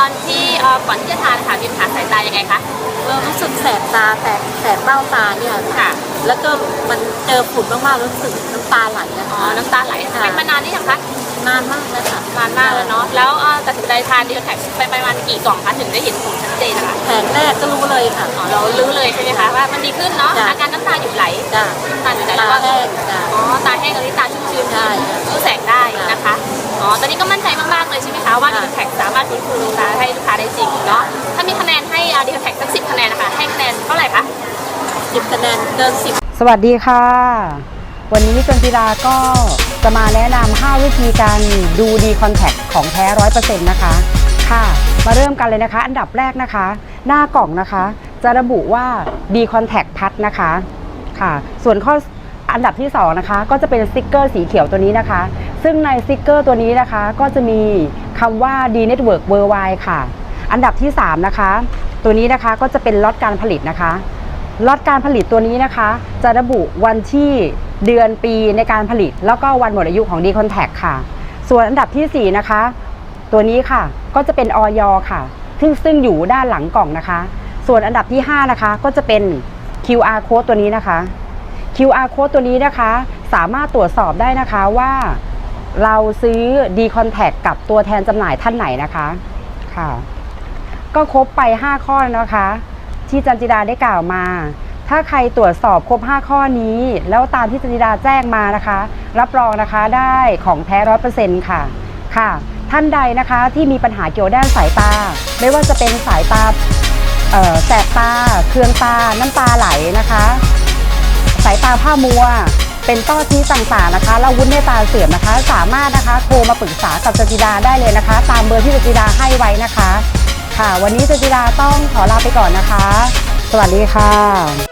ตอนที่เอ่อก่อนที่จะทานค่ะมีปัญหาสายตายังไงคะเออรู้สึกแสบตาแสบแสบเบ้าตาเนี่ยค่ะ แล้วก็มันเจอฝุ่นมากๆรู้สึกน้ำตาไหลนะอ๋อคะน้ำตาไหลค่ะเป็นมานานนี่ยังคะนานมากเลยค่ะนานมากแล้วเนาะแล้วเอ่อตัดสินใจทานดีแท็กไปประมาณกี่กล่องคะถึงได้เห็นผลชัดเจนนะคะแผงแรกก็รู้เลยค่ะอ๋อเรารู้เลยใช่ไหมคะว่ามันดีขึ้นเนาะจ้ะอาการน้ำตาหยุดไหลจ้ะน้ำตาหยุดไหลตาแล้วก็แห้งจ้ะอ๋อตาแห้งกับลิ้นตาชุ่มชื้นใช่ รู้แสงได้นะคะ อ๋อตอนนี้ก็มั่นใจมากๆเลยใช่ไหมคะว่าดีแท็กสามารถฟื้นฟูลูกค้าให้ลูกค้าได้จริงเนาะถ้ามีคะแนนให้ดีแท็กสักสิบคะแนนนะคะให้คะแนนเท่าไหร่คะสิบคะแนนเกินสิบสวัสดีค่ะ วันนี้จนจิราก็จะมาแนะนำ5วิธีการดูดีคอนแทคของแท้ร้อยเปอร์เซ็นต์นะคะค่ะ มาเริ่มกันเลยนะคะ อันดับแรกนะคะ หน้ากล่องนะคะ จะระบุว่าดีคอนแทคพัดนะคะค่ะ ส่วนข้ออันดับที่2นะคะก็จะเป็นสติกเกอร์สีเขียวตัวนี้นะคะ ซึ่งในสติกเกอร์ตัวนี้นะคะก็จะมีคำว่า D Network Worldwide ค่ะ อันดับที่ 3 นะคะ ตัวนี้นะคะก็จะเป็นล็อตการผลิตนะคะล็อตการผลิตตัวนี้นะคะ จะระบุวันที่เดือนปีในการผลิต แล้วก็วันหมดอายุของ d c o n t a c t ค่ะ ส่วนอันดับทีสี่4 นะคะ ตัวนี้ค่ะก็จะเป็นออยค่ะซึ่งซึ่งอยู่ด้านหลังกล่องนะคะ ส่วนอันดับที่ 5 นะคะ ก็จะเป็น QR code ตัวนี้นะคะ QR code ตัวนี้นะคะ สามารถตรวจสอบได้นะคะว่า เราซื้อ d c o n t a c t กับตัวแทนจำหน่ายท่านไหนนะคะค่ะ ก็ครบไป 5 ข้อแล้วนะคะ ที่จันจิดาได้กล่าวมา ถ้าใครตรวจสอบครบ 5 ข้อนี้ แล้วตามที่จันจิดาแจ้งมานะคะ รับรองนะคะได้ของแท้ร้อยเปอร์เซ็นต์ค่ะค่ะ ท่านใดนะคะที่มีปัญหาเกี่ยวด้านสายตา ไม่ว่าจะเป็นสายตาแสบตา เคืองตา น้ำตาไหลนะคะ สายตาผ้ามัว เป็นต้อชี้ต่างๆนะคะแล้ววุ้นในตาเสื่อมนะคะ สามารถนะคะโทรมาปรึกษากับจันจิดาได้เลยนะคะ ตามเบอร์ที่จันจิดาให้ไว้นะคะ ค่ะ วันนี้จันจิดาต้องขอลาไปก่อนนะคะ สวัสดีค่ะ